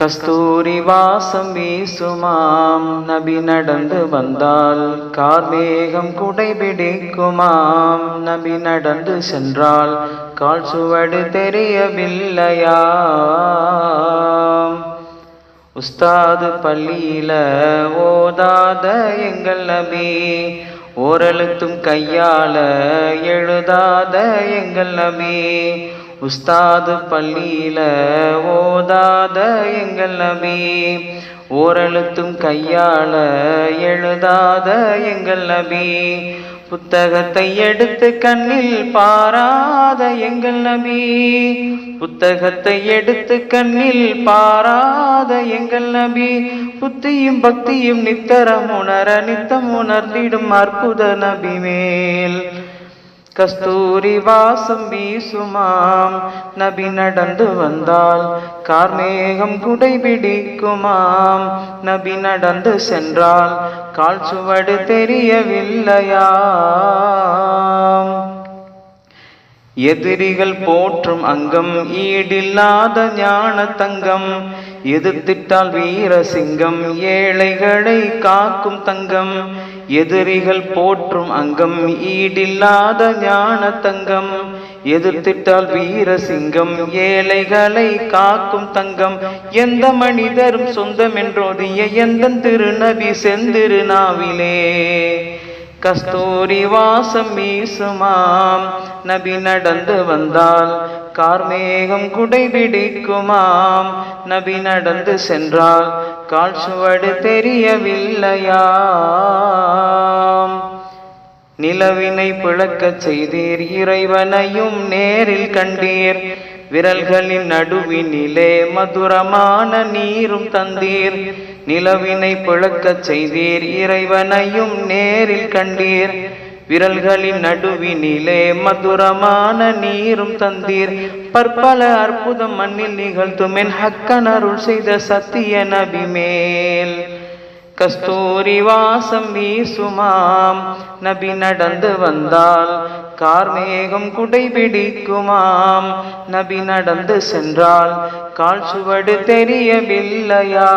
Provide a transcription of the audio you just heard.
கஸ்தூரி வாசம் வீசுமாம். நபி நடந்து வந்தால் கார்மேகம் குடைபிடிக்குமாம். நபி நடந்து சென்றால் கால் சுவடு தெரியவில்லையாம். உஸ்தாது பள்ளியில ஓதாத எங்கள் நபி ஓரெழுத்தும் கையால எழுதாத எங்கள் நபி. உஸ்தாது பள்ளியில ஓதாத எங்கள் நபி. ஓரெழுத்தும் கையால எழுதாத எங்கள் நபி. புத்தகத்தை எடுத்து கண்ணில் பாராத எங்கள் நபி. புத்தகத்தை எடுத்து கண்ணில் பாராத எங்கள் நபி. புத்தியும் பக்தியும் நித்தரம் உணர நித்தம் உணர்ந்திடும் அற்புத நபி மேல். கஸ்தூரி வாசம் வீசுமாம். நபி நடந்து வந்தால் கார்மேகம் குடைபிடிக்குமாம். நபி நடந்து சென்றால் கால் சுவடு தெரியவில்லையாம். எதிரிகள் போற்றும் அங்கம் ஈடில்லாத ஞான தங்கம் எதிர்த்திட்டால் வீரசிங்கம் ஏழைகளை காக்கும் தங்கம். எதிரிகள் போற்றும் அங்கம் ஈடில்லாத ஞான தங்கம். எதிர்த்திட்டால் வீரசிங்கம் ஏழைகளை காக்கும் தங்கம். எந்த மனிதரும் சொந்தம் என்றோதிய எந்த திருநபி செந்திருநாவிலே? கஸ்தூரி வாசம் வீசுமாம் நபி நடந்து வந்தால் கார்மேகம் குடைபிடிக்குமாம். நபி நடந்து சென்றால் கால் சுவடு தெரியவில்லையாம். நிலவினை பிளக்கச் செய்தீர் இறைவனையும் நேரில் கண்டீர். விரல்களின் நடுவினிலே மதுரமான நீரும் தந்தீர். நிலவினை பிளக்கச் செய்தீர் இறைவனையும் நேரில் கண்டீர். விரல்களின் நடுவினிலே மதுரமான நீரும் தந்தீர். பற்பல அற்புதம் மண்ணில் நிகழ்த்துமென் ஹக்கன் அருள் செய்த சத்திய நபி மேல். கஸ்தூரி வாசம் வீசுமாம். நபி நடந்து வந்தால் கார்மேகம் குடைபிடிக்குமாம். நபி நடந்து சென்றால் கால் சுவடு தெரியவில்லையா?